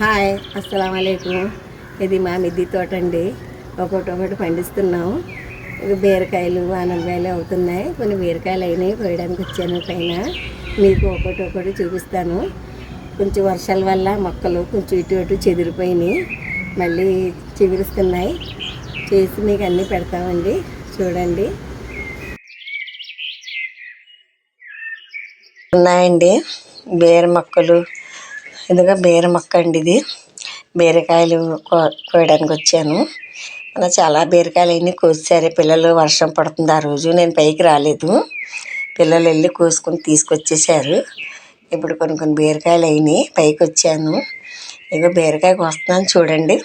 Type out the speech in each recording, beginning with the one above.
Hi అస్సలం ఇది మా మిద్ది తోట అండి ఒకటి ఒకటి పండిస్తున్నాము బీరకాయలు వానకాయలు అవుతున్నాయి. కొన్ని బీరకాయలు అయినాయి కోయడానికి వచ్చాను పైన. మీకు ఒకటి ఒకటి చూపిస్తాను. కొంచెం వర్షాల వల్ల మొక్కలు కొంచెం ఇటు అటు చెదిరిపోయినాయి. మళ్ళీ చిగురుస్తున్నాయి. చేసి మీకు అన్నీ పెడతామండి. చూడండి. ఉన్నాయండి. బీర మొక్కలు. ఇదిగా బీర మొక్క అండి ఇది. బీరకాయలు కో- కోయడానికి వచ్చాను. అలా చాలా బీరకాయలు అన్నీ కోసారు. పిల్లలు వర్షం పడుతుంది ఆ రోజు. నేను పైకి రాలేదు. పిల్లలు వెళ్ళి కోసుకొని తీసుకొచ్చేసారు. ఇప్పుడు కొన్ని కొన్ని బీరకాయలు అయినాయి. పైకి వచ్చాను. ఇదిగో బీరకాయ కోస్తున్నాను. చూడండి.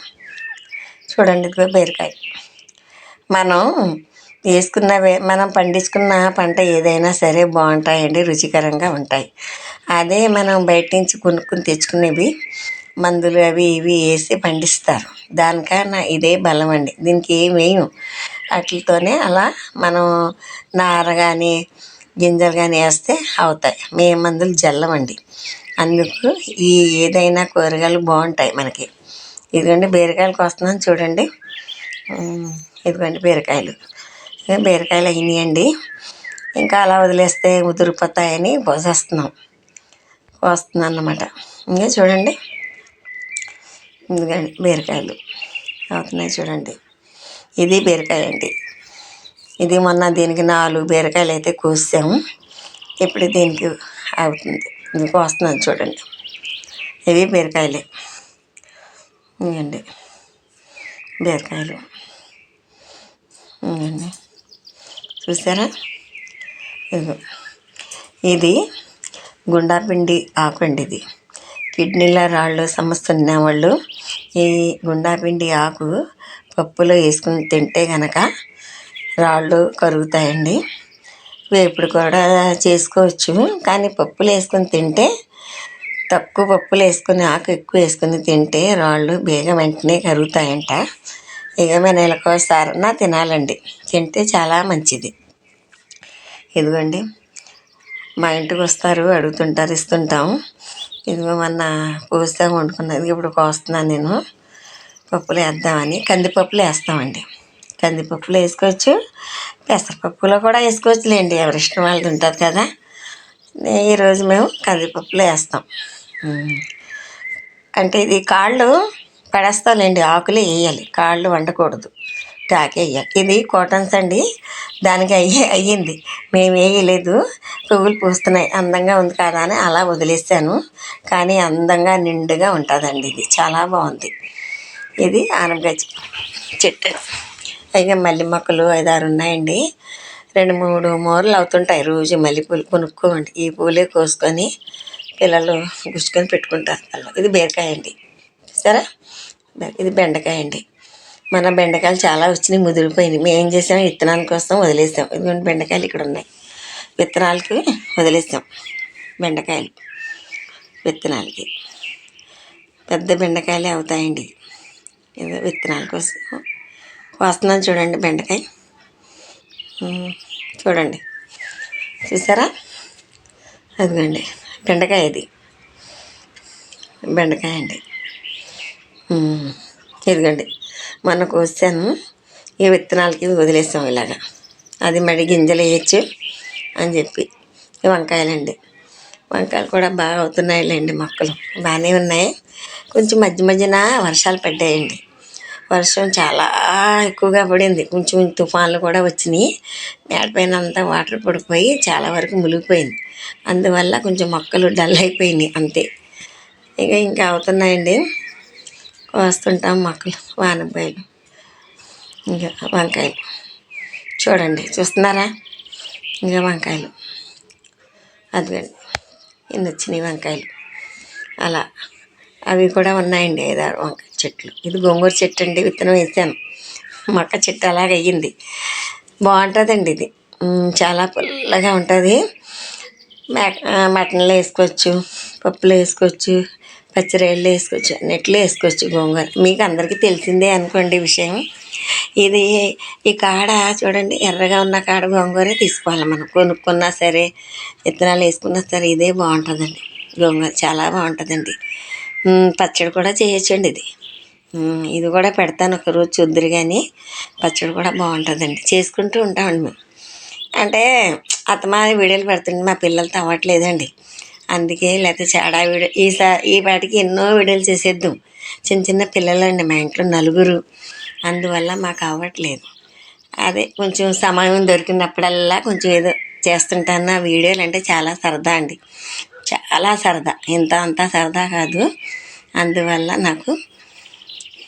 చూడండి ఇదిగో బీరకాయ. మనం వేసుకున్నవే మనం పండించుకున్న పంట ఏదైనా సరే బాగుంటాయండి రుచికరంగా ఉంటాయి. అదే మనం బయట నుంచి కొనుక్కుని తెచ్చుకునేవి మందులు అవి ఇవి వేసి పండిస్తారు. దానికన్నా ఇదే బలం అండి. దీనికి ఏం వేయం వాటితోనే అలా మనం నార కానీ గింజలు కానీ వేస్తే అవుతాయి. మే మందులు జల్లమండి అందుకు ఈ ఏదైనా కూరగాయలు బాగుంటాయి మనకి. ఇదిగోండి బీరకాయలు వస్తున్నాను చూడండి. ఇదిగోండి బీరకాయలు. బీరకాయలు అయినాయండి. ఇంకా అలా వదిలేస్తే ఉదిరిపోతాయని పోసేస్తున్నాం. కోస్తున్నాను అన్నమాట ఇంకా చూడండి. ఇదిగోండి బీరకాయలు అవుతున్నాయి చూడండి. ఇది బీరకాయ అండి ఇది మొన్న దీనికి నాలుగు బీరకాయలు అయితే కోసాము ఇప్పుడు దీనికి అవుతుంది. ఇది కోస్తున్నాను చూడండి. ఇవి బీరకాయలే. ఇవ్వండి బీరకాయలు. ఇవ్వండి చూసారా? ఇది గుండాపిండి ఆకు అండి ఇది. కిడ్నీల రాళ్ళు సమస్య ఉన్నవాళ్ళు ఈ గుండాపిండి ఆకు పప్పులో వేసుకుని తింటే కనుక రాళ్ళు కరుగుతాయండి. వేపుడు కూడా చేసుకోవచ్చు. కానీ పప్పులు వేసుకొని తింటే తక్కువ పప్పులు వేసుకుని ఆకు ఎక్కువ వేసుకొని తింటే రాళ్ళు బేగ వెంటనే కరుగుతాయంట. ఇక మేము నెలకోసారన్నా తినాలండి. తింటే చాలా మంచిది. ఇదిగోండి. మా ఇంటికి వస్తారు అడుగుతుంటారు ఇస్తుంటాం ఇదిగో మొన్న పూస్తే వండుకున్నది ఇప్పుడు కోస్తున్నాను నేను. పప్పులు వేద్దామని కందిపప్పులు వేస్తామండి. కందిపప్పులు వేసుకోవచ్చు. పెసరపప్పులో కూడా వేసుకోవచ్చులేండి. ఎవరి ఇష్టం వాళ్ళది ఉంటుంది కదా. ఈరోజు మేము కందిపప్పులు వేస్తాం. అంటే ఇది కాళ్ళు పడేస్తాంలేండి ఆకులే వేయాలి. కాళ్ళు వండకూడదు. టాకే వేయాలి ఇది కాటన్స్ అండి. దానికి అయ్యి అయ్యింది. మేము వేయలేదు. పువ్వులు పూస్తున్నాయి. అందంగా ఉంది కదా అని అలా వదిలేసాను. కానీ అందంగా నిండుగా ఉంటుందండి ఇది. చాలా బాగుంది. ఇది ఆనపకాయ చెట్టు. పైగా మల్లె మొక్కలు ఐదారు ఉన్నాయండి. రెండు మూడు మూరలు అవుతుంటాయి రోజు మల్లె పూలు కొనుక్కోండి ఈ పూలే కోసుకొని పిల్లలు గుచ్చుకొని పెట్టుకుంటారు. ఇది బీరకాయ అండి. సరే? ఇది బెండకాయ అండి. మన బెండకాయలు చాలా వచ్చినాయి ముదిరిపోయినాయి. మేము ఏం చేసాం? విత్తనాల కోసం వదిలేసాం. ఇదిగోండి బెండకాయలు ఇక్కడ ఉన్నాయి. విత్తనాలకి వదిలేసాం. బెండకాయలు. విత్తనాలకి. పెద్ద బెండకాయలే అవుతాయండి. ఇది విత్తనాల కోసం. వస్తున్నాను చూడండి బెండకాయ. చూడండి. చూసారా? అదిగోండి. బెండకాయ ఇది. బెండకాయ అండి. ఇదిగండి. మొన్న కోసాను. ఈ విత్తనాలకి వదిలేసాం ఇలాగా. అది మడి గింజలు వేయచ్చు అని చెప్పి. ఈ వంకాయలండి. వంకాయలు కూడా బాగా అవుతున్నాయిలేండి మొక్కలు. బాగానే ఉన్నాయి. కొంచెం మధ్య మధ్యన వర్షాలు పడ్డాయండి. వర్షం చాలా ఎక్కువగా పడింది. కొంచెం తుఫాన్లు కూడా వచ్చినాయి. మేడపైన అంతా వాటర్ పడిపోయి చాలా వరకు మునిగిపోయింది. అందువల్ల కొంచెం మొక్కలు డల్ అయిపోయినాయి అంతే. ఇక ఇంకా అవుతున్నాయండి. కోస్తుంటాం మొక్కలు వానబ్బాయిలు ఇంకా వంకాయలు. చూడండి చూస్తున్నారా? ఇంకా వంకాయలు. అదిగండి ఇన్ని వచ్చినాయి వంకాయలు. అలా అవి కూడా ఉన్నాయండి ఐదారు వంకాయ చెట్లు. ఇది గోంగూర చెట్టు అండి విత్తనం వేసాను. మొక్క చెట్టు అలాగ అయ్యింది. బాగుంటుందండి ఇది. చాలా పుల్లగా ఉంటుంది. మటన్లో వేసుకోవచ్చు పప్పులో వేసుకోవచ్చు పచ్చిరాయలు వేసుకోవచ్చు అన్నిట్లో వేసుకోవచ్చు గోంగూర. మీకు అందరికీ తెలిసిందే అనుకోండి విషయం. ఇది ఈ కాడ చూడండి ఎర్రగా ఉన్న కాడ గోంగూరే తీసుకోవాలి మనం. కొనుక్కున్నా సరే విత్తనాలు వేసుకున్నా సరే ఇదే బాగుంటుందండి. గోంగూర చాలా బాగుంటుందండి. పచ్చడి కూడా చేయొచ్చండి ఇది. ఇది కూడా పెడతాను ఒకరోజు చూద్దరు కానీ పచ్చడి కూడా బాగుంటుందండి. చేసుకుంటూ ఉంటామండి మేము. అంటే అత్తమాది వీడియోలు పెడుతుంటే మా పిల్లలతో అవ్వట్లేదండి. అందుకే లేకపోతే చాడా వీడియో ఈసారి ఈ పాటికి ఎన్నో వీడియోలు చేసేద్దాం. చిన్న చిన్న పిల్లలండి మా ఇంట్లో నలుగురు. అందువల్ల మాకు అవ్వట్లేదు. అదే కొంచెం సమయం దొరికినప్పుడల్లా కొంచెం ఏదో చేస్తుంటాను. ఆ వీడియోలు అంటే చాలా సరదా అండి. చాలా సరదా. ఇంత అంతా సరదా కాదు. అందువల్ల నాకు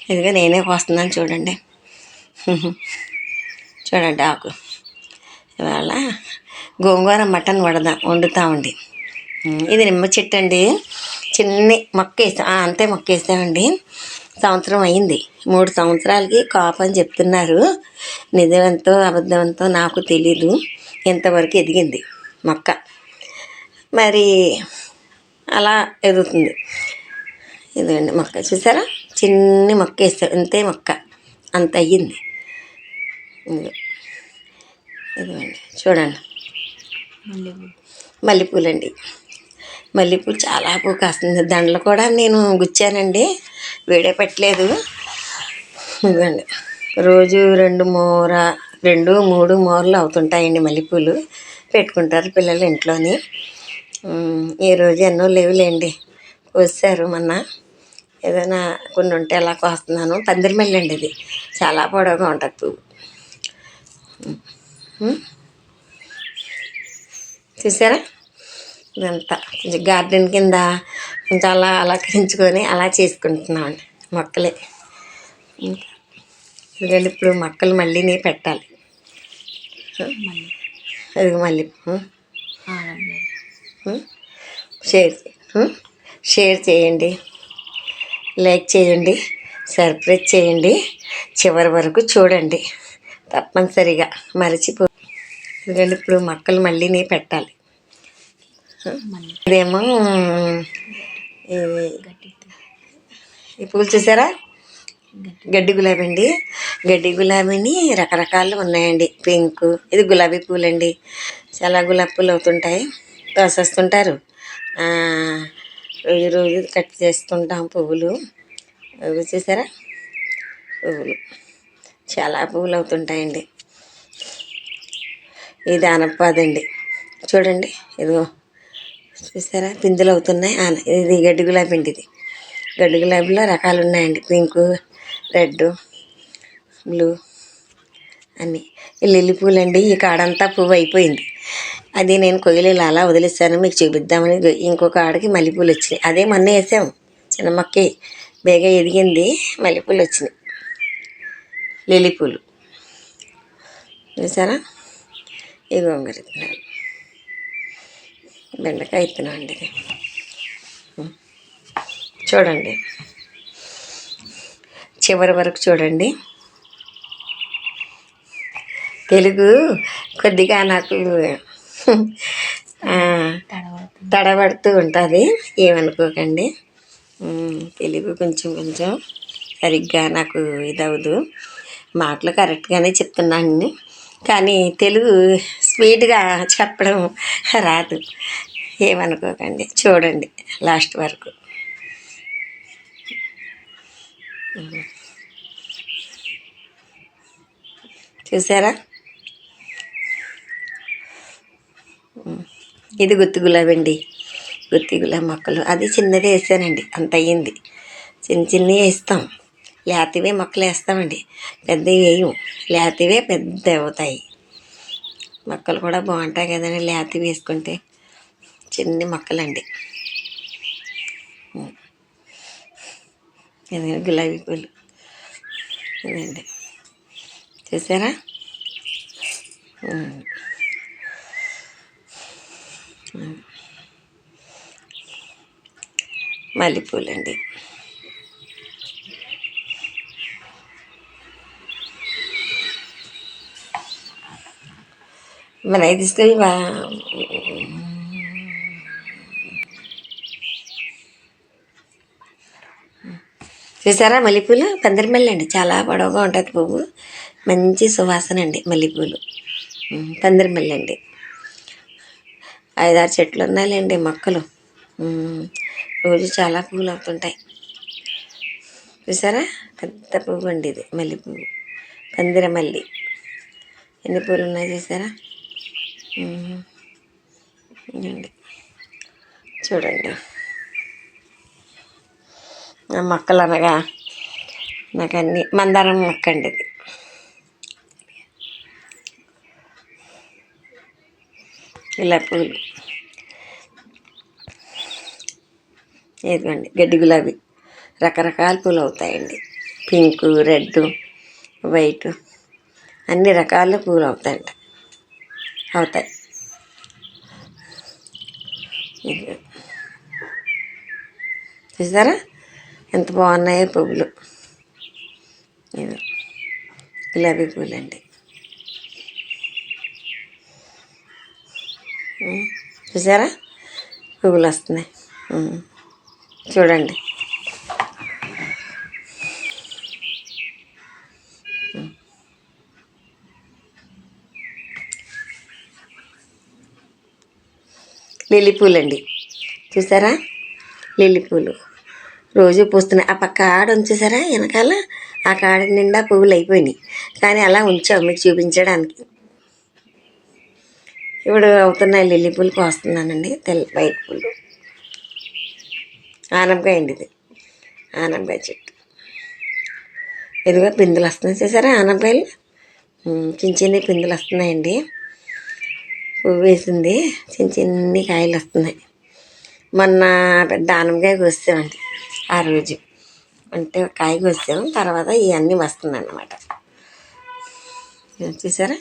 ఇదిగో నేనే కోస్తున్నాను చూడండి. చూడండి ఆకు. ఇవాళ గోంగూర మటన్ వడదాం వండుతామండి ఇది నిమ్మ చెట్టు అండి. చిన్ని మొక్క వేసాం ఆ, అంతే మొక్క వేసామండి సంవత్సరం అయింది. మూడు సంవత్సరాలకి కాపు అని చెప్తున్నారు. నిజమెంతో అబద్ధమంతో నాకు తెలీదు. ఇంతవరకు ఎదిగింది మొక్క. మరి అలా ఎదుగుతుంది. ఇదండి మొక్క చూసారా? చిన్ని మొక్క వేస్తాం ఇంతే మొక్క. అంత అయ్యింది. ఇదిగో. ఇదిగోండి. చూడండి. మల్లెపూలండి. మల్లెపూలు చాలా పువ్వు కాస్తుంది దండలు కూడా నేను గుచ్చానండి. వేడే పెట్టలేదు. ఇదిగోండి. రోజు రెండు మూర రెండు మూడు మూరలు అవుతుంటాయండి మల్లెపూలు. పెట్టుకుంటారు పిల్లలు ఇంట్లోని. ఈరోజు ఈ రోజు ఎన్నో లేవులేండి. కోసారు మొన్న. ఏదైనా కొన్ని ఉంటే అలా కోస్తున్నాను. పందిరిమల్లి అండి ఇది. చాలా పొడవుగా ఉంటుంది పువ్వు. చూసారా? ఇదంతా. కొంచెం గార్డెన్ కింద కొంచెం అలా అలంకరించుకొని అలా చేసుకుంటున్నామండి మొక్కలే. ఇంకా ఇదిగోండి ఇప్పుడు మొక్కలు మళ్ళీ నీ పెట్టాలి. అది మళ్ళీ. షేర్ షేర్ చేయండి. లైక్ చేయండి. సర్ప్రైజ్ చేయండి. చివరి వరకు చూడండి. తప్పనిసరిగా మరచిపో ఎందుకంటే ఇప్పుడు మొక్కలు మళ్ళీ నీ పెట్టాలి. ఇదేమో ఈ పూలు చూసారా? గడ్డి గులాబీ అండి గడ్డి గులాబీని రకరకాలు ఉన్నాయండి. పింక్ ఇది గులాబీ పూలండి. చాలా గులాబీ పూలు అవుతుంటాయి. తోసేస్తుంటారు. రోజు రోజు కట్ చేస్తుంటాం పువ్వులు. అవి చూసారా? పువ్వులు. చాలా పువ్వులు అవుతుంటాయండి. ఇది అనపాదండి చూడండి ఇదిగో. చూసారా? పిందులు అవుతున్నాయి. ఇది గడ్డి గులాబీ అండి ఇది గడ్డి గులాబీలో రకాలు ఉన్నాయండి. పింక్ రెడ్ బ్లూ అన్నీ. ఈ లిల్లీ పూలు ఈ కాడంతా పువ్వు అయిపోయింది. అది నేను కొయ్యలు అలా వదిలేస్తాను మీకు చూపిద్దామని ఇంకొక ఆడకి మల్లెపూలు వచ్చినాయి. అదే మొన్న వేసాం చిన్న మొక్కే బేగా ఎదిగింది. మల్లెపూలు వచ్చినాయి. లిల్లీ పూలు. చూసారా? ఈ గోంగూర బెండకాయ విత్తనం అండి ఇది? చూడండి. చివరి వరకు చూడండి. తెలుగు కొద్దిగా నాకు తడబడుతూ ఉంటుంది. ఏమనుకోకండి. తెలుగు కొంచెం కొంచెం సరిగ్గా నాకు ఇదవదు మాటలు కరెక్ట్గానే చెప్తున్నాను కానీ తెలుగు స్పీడ్గా చెప్పడం రాదు. ఏమనుకోకండి. చూడండి లాస్ట్ వరకు. చూసారా? ఇది గుత్తి గులాబండి గుత్తి గులాబీ మొక్కలు. అది చిన్నది వేసానండి. అంత అయ్యింది. చిన్న చిన్నవి వేస్తాం. లేతవే మొక్కలు వేస్తామండి పెద్దవి వేయం. లేతవే పెద్ద అవుతాయి. మొక్కలు కూడా బాగుంటాయి కదండి లేతవి వేసుకుంటే. చిన్ని మొక్కలండి. గులాబీ పూలు. ఇదండి. చూసారా? మల్లెపూలండి. మరి అవి తీసుకొని వా చూసారా మల్లెపూలు? పందిరిమల్లి అండి. చాలా పొడవుగా ఉంటుంది పువ్వు. మంచి సువాసన అండి మల్లెపూలు. ఉమ్, పందిరిమల్లి అండి. ఐదారు చెట్లు ఉన్నాయండి మొక్కలు. రోజు చాలా పూలు అవుతుంటాయి. చూసారా? పెద్ద పువ్వు అండి ఇది మల్లె పువ్వు పందిర మల్లి ఎన్ని పూలు ఉన్నాయి చూసారా? చూడండి. ఆ మొక్కలు అనగా నాకు అన్ని మందారం మొక్క అండి ఇది. ఇలా పూలు ఇదిగోండి గడ్డి గులాబీ. రకరకాల పూలు అవుతాయండి. పింక్ రెడ్ వైట్ అన్ని రకాల పూలు అవుతాయండి అవుతాయి. చూసారా? ఎంత బాగున్నాయో పువ్వులు. ఇది. గులాబీ పువ్వులు అండి చూసారా? పువ్వులు వస్తున్నాయి. చూడండి. లిల్లీ పూలండి చూసారా? లిల్లీ పూలు రోజు పూస్తున్నాయి ఆ పక్క ఆడ ఉంచేసారా వెనకాల ఆ కాడ నిండా పువ్వులు అయిపోయినాయి. కానీ అలా ఉంచాం మీకు చూపించడానికి. ఇప్పుడు అవుతున్నాయి లిల్లీ పూలు కోస్తున్నానండి. తెల్ల వైట్ పూలు. ఆనపకాయ అండి ఇది. ఆనపకాయ చెట్టు. ఇదిగో పిందులు వస్తున్నాయి చూసారా ఆనపకాయలు? చిన్న చిన్న పిందులు వస్తున్నాయండి. వేసింది చిన్న చిన్ని కాయలు వస్తున్నాయి. మొన్న పెద్ద ఆనపకాయ కోసామండి ఆ రోజు. అంటే కాయ కోసాము తర్వాత ఇవన్నీ వస్తున్నాయి అన్నమాట చూసారా?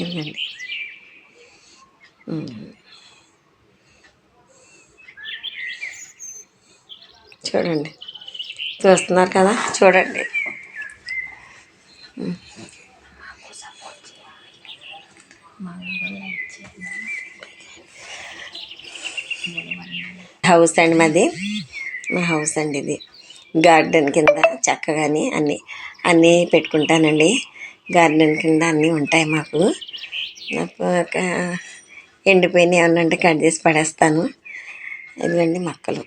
ఏంటండి చూడండి. చూస్తున్నారు కదా? చూడండి. హౌస్ అండి మాది. మా హౌస్ అండి ఇది. గార్డెన్ కింద చక్కగాని అన్నీ అన్నీ పెట్టుకుంటానండి. గార్డెన్ కింద అన్నీ ఉంటాయి మాకు. నాకు ఒక ఎండిపోయిన ఏమన్నా ఉంటే కట్ చేసి పడేస్తాను. ఇదిగండి మొక్కలు.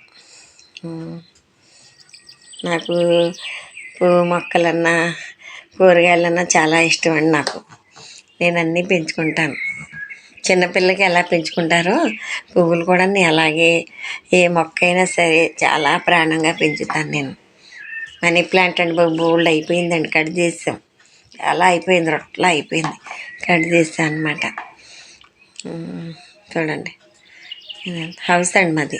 నాకు పువ్వు మొక్కలన్నా కూరగాయలన్నా చాలా ఇష్టం అండి నాకు. నేను అన్నీ పెంచుకుంటాను. చిన్నపిల్లకి ఎలా పెంచుకుంటారో పువ్వులు కూడా నేను అలాగే ఏ మొక్క అయినా సరే చాలా ప్రాణంగా పెంచుతాను నేను. మనీ ప్లాంట్ అండి బాబు బోల్డ్ అయిపోయిందండి కట్ చేసాం. చాలా అయిపోయింది రొట్టెలా అయిపోయింది కట్ చేసాను అనమాట చూడండి. హౌస్ అండి మాది.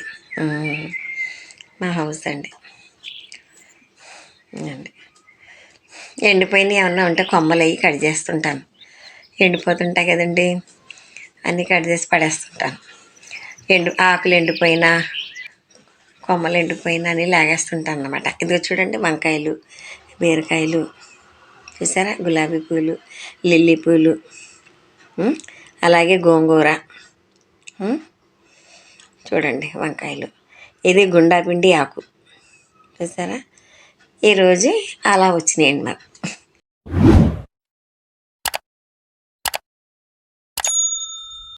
మా హౌస్ అండి. అండి ఎండిపోయినవి ఏమన్నా ఉంటే కొమ్మలు అవి కట్ చేస్తుంటాను. ఎండిపోతుంటాయి కదండి. అన్నీ కట్ చేసి పడేస్తుంటాను. ఎండు ఆకులు ఎండిపోయినా కొమ్మలు ఎండిపోయినా అని లాగేస్తుంటాను అనమాట ఇదిగో చూడండి వంకాయలు బీరకాయలు చూసారా? గులాబీ పూలు లిల్లీ పూలు అలాగే గోంగూర చూడండి వంకాయలు. ఇది గుండాపిండి ఆకు. చూసారా? ఈరోజు అలా వచ్చినాయండి మాకు